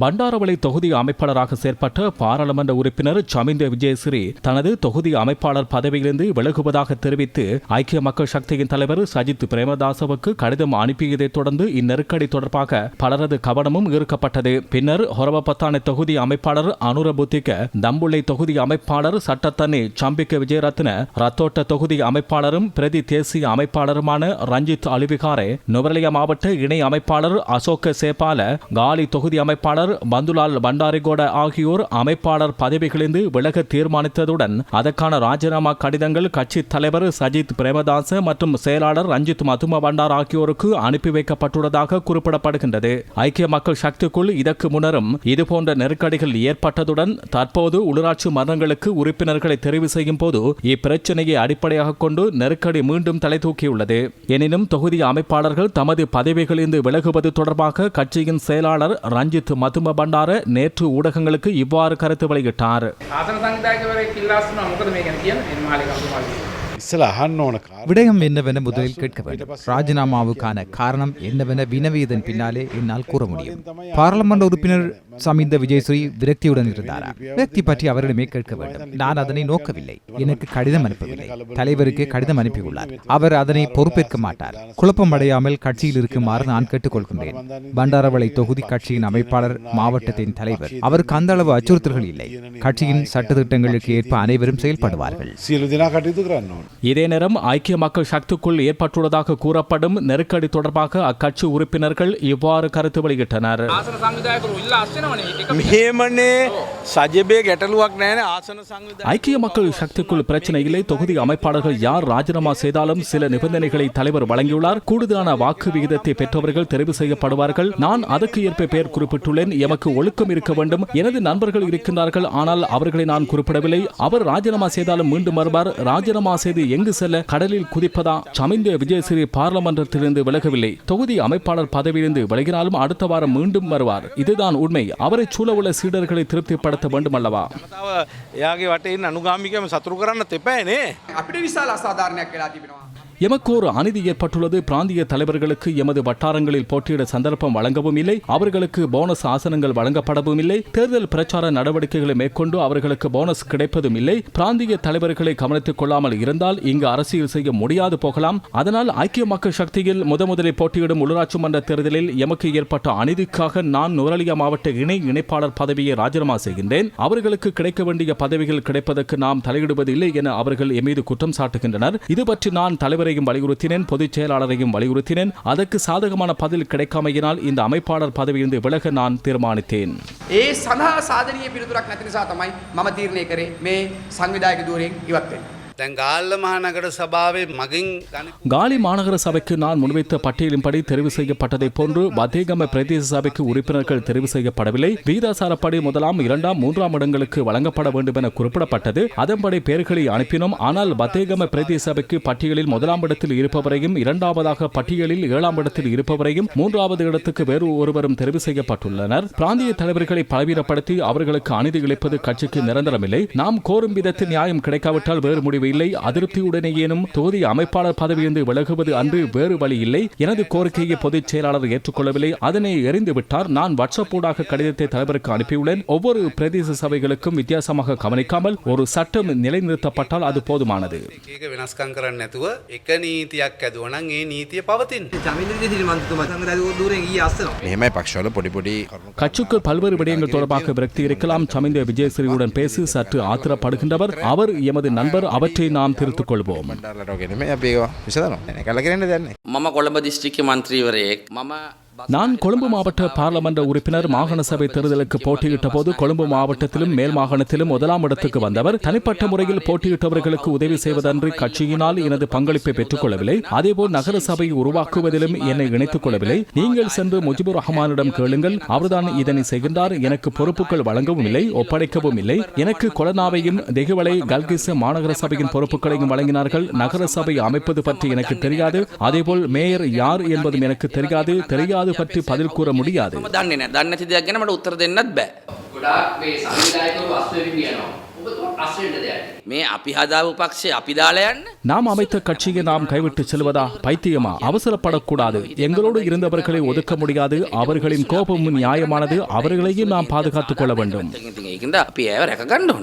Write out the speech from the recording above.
பண்டாரவளை தொகுதி அமைப்பாளராக செயற்பட்ட பாராளுமன்ற உறுப்பினர் சமிந்த விஜயசிறி தனது தொகுதி அமைப்பாளர் பதவியிலிருந்து விலகுவதாக தெரிவித்து ஐக்கிய மக்கள் சக்தியின் தலைவர் சஜித் பிரேமதாசவுக்கு கடிதம் அனுப்பியதைத் தொடர்ந்து இந்நெருக்கடி தொடர்பாக பலரது கவனமும் ஈர்க்கப்பட்டது. பின்னர் ஹொரவப்பத்தானை தொகுதி அமைப்பாளர் அனுரபுத்திக்க தம்புள்ளை தொகுதி அமைப்பாளர் சட்டத்தனி சம்பிக்க விஜயரத்ன ரத்தோட்ட தொகுதி அமைப்பாளரும் பிரதி தேசிய அமைப்பாளருமான ரஞ்சித் அலுவிகாரே நுவரலியா மாவட்ட இணை அமைப்பாளர் அசோக சேபால காலி தொகுதி அமைப்பாளர் பந்துலால் பண்டாரிகோட ஆகியோர் அமைப்பாளர் பதவிகளிலிருந்து விலக தீர்மானித்ததுடன் அதற்கான ராஜினாமா கடிதங்கள் கட்சி தலைவர் சஜித் பிரேமதாச மற்றும் செயலாளர் ரஞ்சித் மதும பண்டார் ஆகியோருக்கு அனுப்பி வைக்கப்பட்டுள்ளதாக குறிப்பிடப்படுகின்றது. ஐக்கிய மக்கள் சக்திக்குள் இதற்கு முன்னரும் இதுபோன்ற நெருக்கடிகள் ஏற்பட்டதுடன் தற்போது உள்ளாட்சி மரணங்களுக்கு உறுப்பினர்களை தெரிவு செய்யும் போது இப்பிரச்சனையை அடிப்படையாக கொண்டு நெருக்கடி மீண்டும் தலை தூக்கியுள்ளது எனினும் தொகுதி அமைப்பாளர்கள் தமது பதவிகளிலிருந்து விலகுவது தொடர்பாக கட்சியின் செயலாளர் ரஞ்சித் மதும பண்டார நேற்று ஊடகங்களுக்கு இவ்வாறு கருத்து வெளியிட்டார். விடயம் என்னவென முதலில் கேட்க வேண்டும் ராஜினாமாவுக்கான காரணம் என்னவென வினவி இதன் பின்னாலே என்னால் கூற முடியும் பாராளுமன்ற உறுப்பினர் சமிந்த விஜயஸ்ரீ விரக்தியுடன் இருந்தாரா விரக்தி பற்றி அவரிடமே கேட்க வேண்டும் நான் அதனை நோக்கவில்லை எனக்கு கடிதம் அனுப்பவில்லை தலைவருக்கு கடிதம் அனுப்பியுள்ளார் அவர் அதனை பொறுப்பேற்க மாட்டார் குழப்பம் அடையாமல் கட்சியில் இருக்குமாறு நான் கேட்டுக்கொள்கின்றேன் பண்டாரவளை தொகுதி கட்சியின் அமைப்பாளர் மாவட்டத்தின் தலைவர் அவருக்கு அந்த அளவு அச்சுறுத்தல்கள் இல்லை கட்சியின் சட்டத்திட்டங்களுக்கு ஏற்ப அனைவரும் செயல்படுவார்கள் இதே நேரம் ஐக்கிய மக்கள் சக்திக்குள் ஏற்பட்டுள்ளதாக கூறப்படும் நெருக்கடி தொடர்பாக அக்கட்சி உறுப்பினர்கள் இவ்வாறு கருத்து வெளியிட்டனர். ஐக்கிய மக்கள் சக்திக்குள் பிரச்சனையிலே தொகுதி அமைப்பாளர்கள் யார் ராஜினாமா செய்தாலும் சில நிபந்தனைகளை தலைவர் வழங்கியுள்ளார். கூடுதலான வாக்கு விகிதத்தை பெற்றவர்கள் தெரிவு செய்யப்படுவார்கள். நான் அதற்கு ஏற்ப பெயர் குறிப்பிட்டுள்ளேன். எமக்கு ஒழுக்கம் இருக்க வேண்டும். எனது நண்பர்கள் இருக்கின்றார்கள். ஆனால் அவர்களை நான் குறிப்பிடவில்லை. அவர் ராஜினாமா செய்தாலும் மீண்டும் வருவார். ராஜினாமா செய்து எங்கு செல்ல கடலில் குதிப்பதா சமிந்த விஜயசிறி பார்லமன்றத்திலிருந்து விலகவில்லை தொகுதி அமைப்பாளர் பதவியிலிருந்து விலகினாலும் அடுத்த வாரம் மீண்டும் வருவார் இதுதான் உண்மை அவரை சூழவுள்ள சீடர்களை திருப்திப்படுத்த வேண்டும் அல்லவா තව එයාගේ වටඉන්න අනුගාමිකම සතුරු කරන්න තෙපෑනේ අපිට විශාල අසාධාරණයක් වෙලා තිබෙනවා. எமக்கு ஒரு அநீதி ஏற்பட்டுள்ளது. பிராந்திய தலைவர்களுக்கு எமது வட்டாரங்களில் போட்டியிட சந்தர்ப்பம் வழங்கவும் இல்லை அவர்களுக்கு போனஸ் ஆசனங்கள் வழங்கப்படவும் இல்லை தேர்தல் பிரச்சார நடவடிக்கைகளை மேற்கொண்டு அவர்களுக்கு போனஸ் கிடைப்பதும் இல்லை பிராந்திய தலைவர்களை கவனித்துக் கொள்ளாமல் இருந்தால் இங்கு அரசியல் செய்ய முடியாது போகலாம். அதனால் ஐக்கிய மக்கள் சக்தியில் முதலில் போட்டியிடும் உள்ளாட்சி மன்ற தேர்தலில் எமக்கு ஏற்பட்ட அநீதிக்காக நான் நுரலியா மாவட்ட இணை இணைப்பாளர் பதவியை ராஜினாமா செய்கின்றேன். அவர்களுக்கு கிடைக்க வேண்டிய பதவிகள் கிடைப்பதற்கு நாம் தலையிடுவதில்லை என அவர்கள் எமீது குற்றம் சாட்டுகின்றனர். இது பற்றி நான் தலைவரையும் வலியுறுத்தினேன் பொதுச் செயலாளரையும் வலியுறுத்தினேன் அதற்கு சாதகமான பதில் கிடைக்காமையினால் இந்த அமைப்பாளர் பதவியிலிருந்து விலக நான் தீர்மானித்தேன் ඒ සඳහා සාධනීය පිළිතුරක් නැති නිසා තමයි මම තීරණය කරේ මේ සංවිධායක ධූරයෙන් ඉවත් වෙන්න. காலி மாநகர சபைக்கு நான் முன்வைத்த பட்டியலின்படி தெரிவு செய்யப்பட்டதை போன்று வதேகம பிரதேச சபைக்கு உறுப்பினர்கள் தெரிவு செய்யப்படவில்லை வீதாசாரப்படி முதலாம் இரண்டாம் மூன்றாம் இடங்களுக்கு வழங்கப்பட வேண்டும் என குறிப்பிடப்பட்டது அதன்படி பெயர்களை அனுப்பினோம் ஆனால் வதேகம பிரதேச சபைக்கு பட்டியலில் முதலாம் இடத்தில் இருப்பவரையும் இரண்டாவதாக பட்டியலில் ஏழாம் இடத்தில் இருப்பவரையும் மூன்றாவது இடத்துக்கு வேறு ஒருவரும் தெரிவு செய்யப்பட்டுள்ளனர் பிராந்திய தலைவர்களை பலவீனப்படுத்தி அவர்களுக்கு அநீதி இழைப்பது கட்சிக்கு நிரந்தரமில்லை நாம் கோரும் விதத்தில் நியாயம் கிடைக்காவிட்டால் வேறு முடிவு முடியவில்லை அதிருப்தியுடனேயேனும் தொகுதி அமைப்பாளர் பதவியிலிருந்து விலகுவது அன்று வேறு வழி இல்லை. எனது கோரிக்கையை பொதுச் செயலாளர் ஏற்றுக்கொள்ளவில்லை. அதனை எறிந்துவிட்டார் நான் வாட்ஸ்அப்பூடாக கடிதத்தை தலைவருக்கு அனுப்பியுள்ளேன். ஒவ்வொரு பிரதேச சபைகளுக்கும் வித்தியாசமாக கவனிக்காமல் ஒரு சட்டம் நிலைநிறுத்தப்பட்டால் அது போதுமானது. கட்சிக்குள் பல்வேறு விடயங்கள் தொடர்பாக விரக்தி இருக்கலாம் சமிந்த விஜயசிறியுடன் பேசி சற்று ஆத்திரப்படுகின்றவர். அவர் எமது நண்பர் அவற்றை நாம் திருத்திக் கொள்வோம் බණ්ඩාරලටෝගෙනම අපි විසදනවා කල කරන්න දන්නේ මම කොළඹ දිස්ත්‍රික්ක මන්ත්‍රීවරයෙක් මම நான் கொழும்பு மாவட்ட பாராளுமன்ற உறுப்பினர் மாகாண சபை தேர்தலுக்கு போட்டியிட்ட போது கொழும்பு மாவட்டத்திலும் மேல் மாகாணத்திலும் முதலாம் இடத்துக்கு வந்தவர். தனிப்பட்ட முறையில் போட்டியிட்டவர்களுக்கு உதவி செய்வதன்றி கட்சியினால் எனது பங்களிப்பை பெற்றுக் கொள்ளவில்லை அதேபோல் நகர சபை உருவாக்குவதிலும் என்னை இணைத்துக் கொள்ளவில்லை. நீங்கள் சென்று முஜிபுர் ரஹ்மானிடம் கேளுங்கள். அவர்தான் இதனை செய்கின்றார். எனக்கு பொறுப்புகள் வழங்கவும் இல்லை ஒப்படைக்கவும் இல்லை. எனக்கு கொலனாவையும் தெகுவலை கல்கிஸ் மாநகர சபையின் பொறுப்புகளையும் வழங்கினார்கள். நகர சபை அமைப்பது பற்றி எனக்கு தெரியாது. அதேபோல் மேயர் யார் என்பதும் எனக்கு தெரியாது. தெரியாது பற்றி பதில் கூற முடியாது මම දන්නේ නැහැ. දන්නේ නැති දෙයක් ගැන මට උත්තර දෙන්නත් බෑ. ගොඩාක් මේ සංවිධායකවරු අස්වැවි කියනවා මේ අපි හදාපු පක්ෂේ අපි දාලා යන්න நாம் அமைத்த கட்சியை நாம் கைவிட்டு செல்வதா பைத்தியமா அவசரப்படக்கூடாது எங்களோடு இருந்தவர்களை ஒதுக்க முடியாது அவர்களின் கோபமும் நியாயமானது அவர்களையும் நாம் பாதுகாத்துக் கொள்ள வேண்டும்